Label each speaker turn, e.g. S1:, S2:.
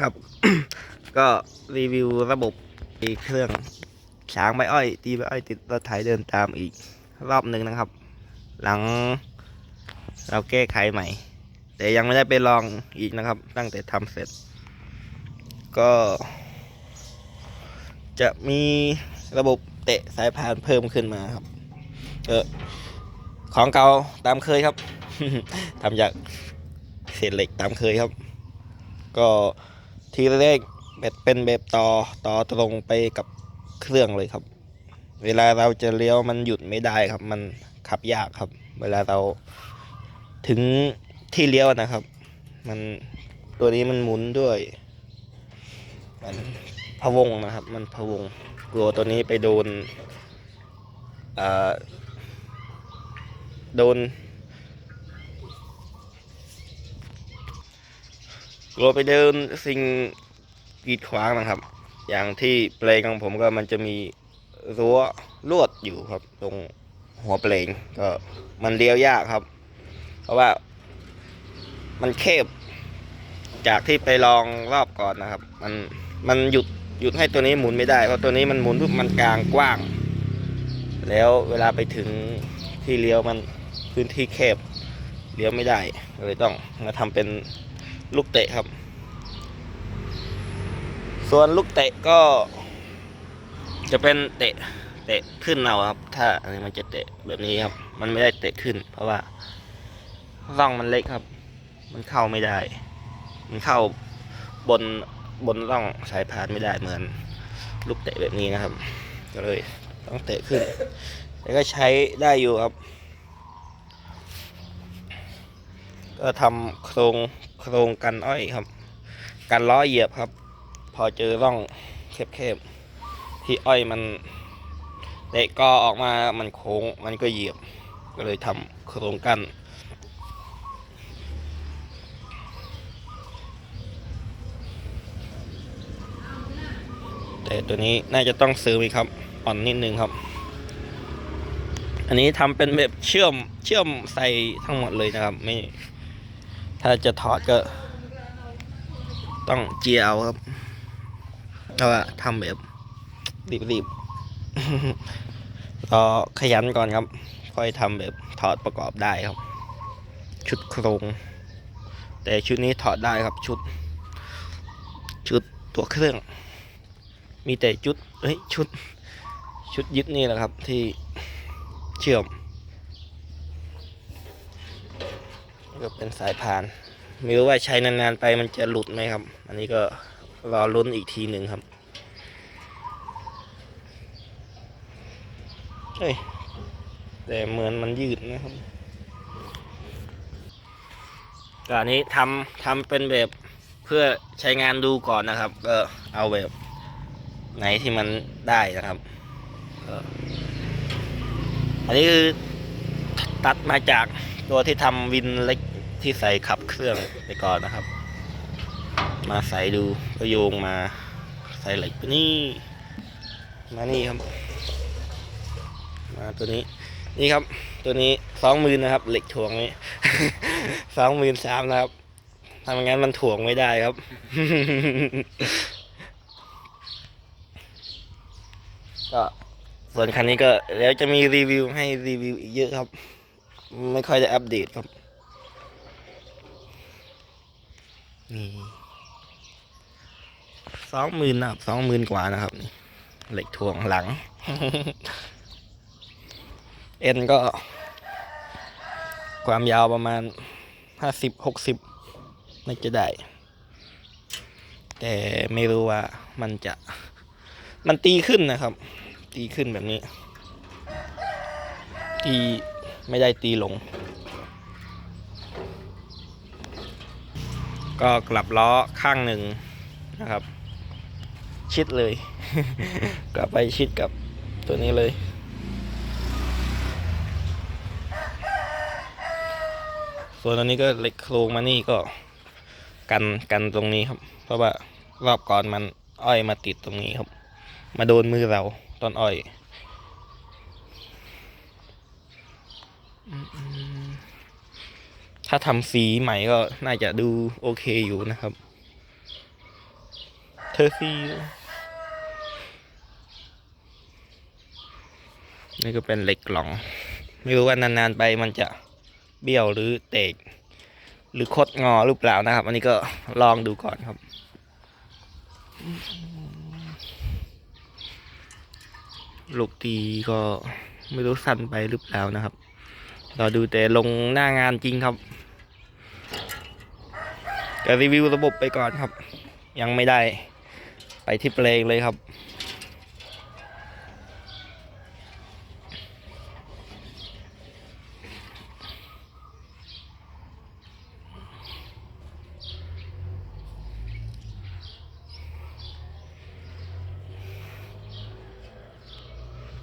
S1: ครับ ก็รีวิวระบบอีกเครื่องช้างใบอ้อย ตีใบอ้อยติดรถไถเดินตามอีกรอบหนึ่งนะครับ หลังเราแก้ไขใหม่ แต่ยังไม่ได้ไปลองอีกนะครับ ตั้งแต่ทำเสร็จ ก็ จะมีระบบเตะสายพานเพิ่มขึ้นมาครับ เออของเก่าตามเคยครับทำจากเศษเหล็กตามเคยครับ ก็ทีแรกแบบเป็นแบบต่อต่อตรงไปกับเครื่องเลยครับ เวลาเราจะเลี้ยวมันหยุดไม่ได้ครับ มันขับยากครับ เวลาเราถึงที่เลี้ยวนะครับ มันตัวนี้มันหมุนด้วย มันพะวงนะครับ มันพะวงกลัวตัวนี้ไปโดนอ่าโดน กลัวไปเดินสิ่งกีดขวางนะครับ อย่างที่เปลงของผมก็มันจะมีรั้วลวดอยู่ครับ ตรงหัวเปลงก็มันเลี้ยวยากครับ เพราะว่ามันเคบจากที่ไปลองรอบก่อนนะครับ มันมันหยุดหยุดให้ตัวนี้หมุนไม่ได้ เพราะตัวนี้มันหมุนปุ๊บมันกลางกว้าง แล้วเวลาไปถึงที่เลี้ยวมันพื้นที่แคบเลี้ยวไม่ได้เลยต้องมาทำเป็น ลูกเตะครับ ส่วนลูกเตะก็ จะเป็นเตะเตะขึ้นเอาครับ ถ้าอันนี้มันจะเตะแบบนี้ครับ มันไม่ได้เตะขึ้น เพราะว่าร่องมันเล็กครับ มันเข้าไม่ได้ มันเข้าบนบนร่องสายพานไม่ได้เหมือน ลูกเตะแบบนี้นะครับ ก็เลยต้องเตะขึ้นแต่ก็ใช้ได้อยู่ครับ ก็ทำโครง โครงกันอ้อยครับ กันล้อเหยียบครับ พอเจอร่องแคบๆที่อ้อยมันเตะกอออกมามันโค้งมันก็เหยียบ ก็เลยทำโครงกันแต่ตัวนี้น่าจะต้องซื้ออีกครับ อ่อนนิดนึงครับ อันนี้ทำเป็นแบบเชื่อมเชื่อมใส่ทั้งหมดเลยนะครับ ไม่ ถ้าจะถอดก็ ต้องเจียเอาครับเพราะว่าทำแบบรีบๆรอขยันก่อนครับ ค่อยทำแบบถอดประกอบได้ครับ ชุดโครง แต่ชุดนี้ถอดได้ครับชุด ชุดตัวเครื่อง มีแต่ชุดเฮ้ยชุด ชุดยึดนี่แหละครับที่เชื่อม ก็เป็นสายพาน ไม่รู้ว่าใช้นานๆไปมันจะหลุดไหมครับ อันนี้ก็รอลุ้นอีกทีหนึ่งครับเฮ้ยแต่เหมือนมันยืดนะครับก็อันนี้ทำทำเป็นแบบเพื่อใช้งานดูก่อนนะครับ ก็เอาแบบไหนที่มันได้นะครับอันนี้คือตัดมาจากตัวที่ทำวินเล็ก ที่ใส่ขับเครื่องไปก่อนนะครับ มาใส่ดูก็โยงมาใส่เหล็กนี้มานี่ครับ มาตัวนี้ นี่ครับ ตัวนี้สองหมื่นนะครับ เหล็กถ่วงนี้สองหมื่นสามนะครับทำงั้นมันถ่วงไม่ได้ครับ ก็ส่วนคันนี้ก็แล้วจะมีรีวิวให้รีวิวอีกเยอะครับ ไม่ค่อยได้อัปเดตครับ นี่สองหมื่นนะครับสองหมื่นกว่านะครับนี่เหล็กถ่วงหลัง เอ็นก็ ความยาวประมาณห้าสิบหกสิบน่าจะได้ แต่ไม่รู้ว่ามันจะ มันตีขึ้นนะครับ ตีขึ้นแบบนี้ ตีไม่ได้ตีลง ก็กลับล้อข้างหนึ่งนะครับ ชิดเลย กลับไปชิดกับตัวนี้เลย ส่วนอันนี้ก็เหล็กโครงมานี่ก็กันกันตรงนี้ครับ เพราะว่ารอบก่อนมันอ้อยมาติดตรงนี้ครับ มาโดนมือเราตอนอ้อยอ ถ้าทำสีใหม่ก็น่าจะดูโอเคอยู่นะครับ เธอซีนี่ก็เป็นเหล็กกล่อง ไม่รู้ว่านานๆไปมันจะเบี้ยวหรือเตก หรือคดงอหรือเปล่านะครับ อันนี้ก็ลองดูก่อนครับลูกตีก็ไม่รู้สั้นไปหรือเปล่านะครับ เราดูแต่ลงหน้างานจริงครับ ก็รีวิวระบบไปก่อนครับ ยังไม่ได้ไปที่เพลงเลยครับ